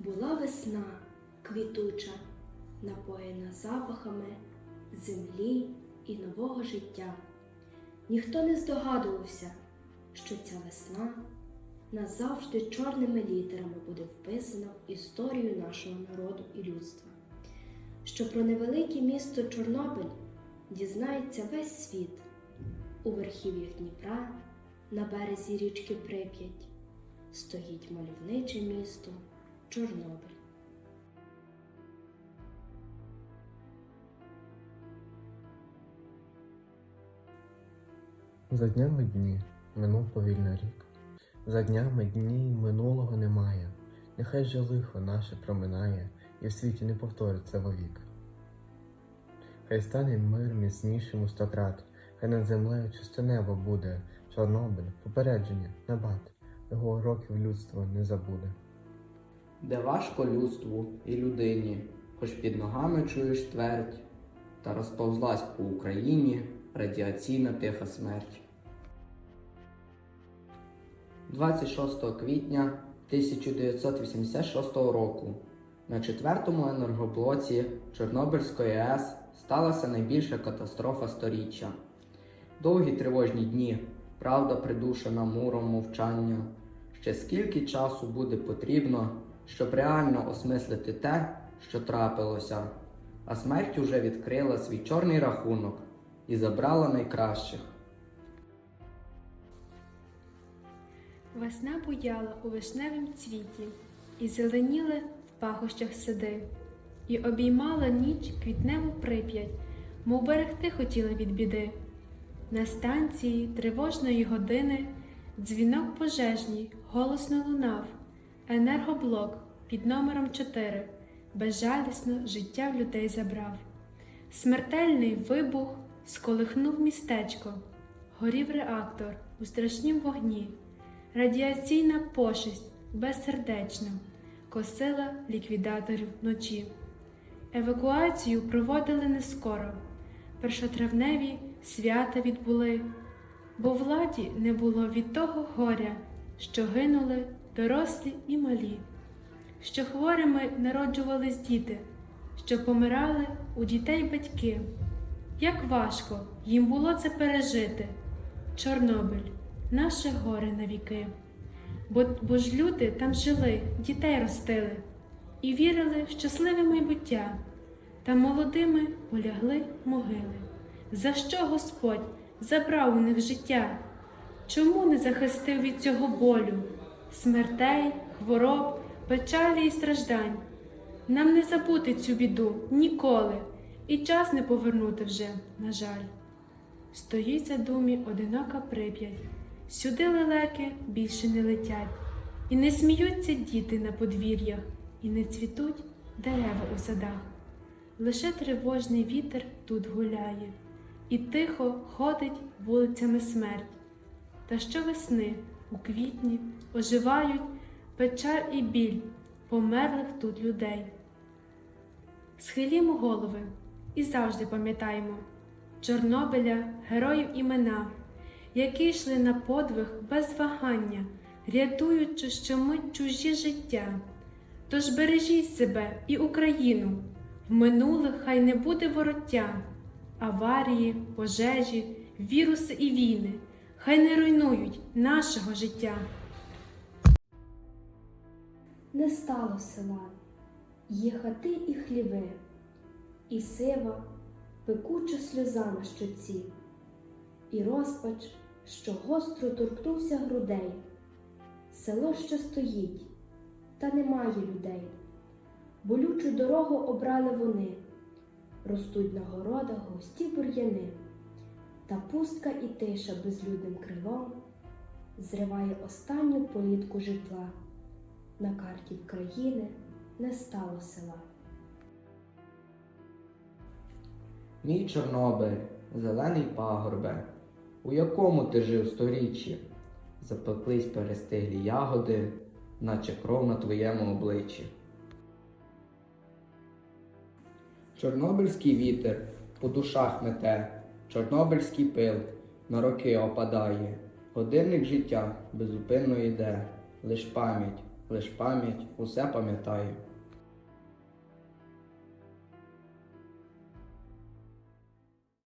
Була весна квітуча, напоєна запахами землі і нового життя. Ніхто не здогадувався, що ця весна назавжди чорними літерами буде вписана в історію нашого народу і людства. Що про невелике місто Чорнобиль дізнається весь світ у верхів'ях Дніпра на березі річки Прип'ять стоїть мальовниче місто Чорнобиль. За днями дні минув повільно рік. За днями дні минулого немає. Нехай же лихо наше проминає, і в світі не повториться вовік. Хай стане мир міцнішим у стократ, хай над землею чисте небо буде, Чорнобиль, попередження, набат, його уроків людство не забуде. Де важко людству і людині, хоч під ногами чуєш твердь, та розповзлась по Україні радіаційна тиха смерть. 26 квітня 1986 року на четвертому енергоблоці Чорнобильської АЕС сталася найбільша катастрофа сторіччя. Довгі тривожні дні, правда придушена муром мовчання. Ще скільки часу буде потрібно, щоб реально осмислити те, що трапилося, а смерть уже відкрила свій чорний рахунок і забрала найкращих. Весна буяла у вишневім цвіті, і зеленіли в пахощах сади, і обіймала ніч квітневу прип'ять, мов берегти хотіла від біди. На станції тривожної години дзвінок пожежній голосно лунав, енергоблок під номером 4 безжалісно життя в людей забрав. Смертельний вибух сколихнув містечко, горів реактор у страшнім вогні. Радіаційна пошесть безсердечна косила ліквідаторів вночі. Евакуацію проводили не скоро. Першотравневі свята відбули, бо владі не було від того горя, що гинули дорослі і малі, що хворими народжувались діти, що помирали у дітей батьки. Як важко їм було це пережити. Чорнобиль наше горе навіки. Бо, бо ж люди там жили, дітей ростили і вірили в щасливе майбуття, та молодими полягли могили. За що Господь забрав у них життя? Чому не захистив від цього болю, смертей, хвороб, печалі і страждань? Нам не забути цю біду ніколи, і час не повернути вже, на жаль. Стоїть за думі одинока прип'ять. Сюди лелеки більше не летять, і не сміються діти на подвір'ях, і не цвітуть дерева у садах. Лише тривожний вітер тут гуляє, і тихо ходить вулицями смерть. Та щовесни у квітні оживають печаль і біль померлих тут людей. Схилімо голови і завжди пам'ятаємо Чорнобиля, героїв імена які йшли на подвиг без вагання, рятуючи щомить чужі життя. Тож бережіть себе і Україну, в минулих хай не буде вороття, аварії, пожежі, віруси і війни, хай не руйнують нашого життя. Не стало села, є хати і хліви, і сива, пекуча сльоза на щоці, і розпач, що гостро торкнувся грудей. Село ще стоїть, та немає людей. Болючу дорогу обрали вони, ростуть на городах густі бур'яни, та пустка і тиша безлюдним крилом зриває останню політку житла. На карті України не стало села. Мій Чорнобиль, зелений пагорбе, у якому ти жив сторіччі, запеклись перестиглі ягоди, наче кров на твоєму обличчі. Чорнобильський вітер по душах мете, чорнобильський пил на роки опадає, годинник життя безупинно йде, лиш пам'ять лиш пам'ять усе пам'ятає.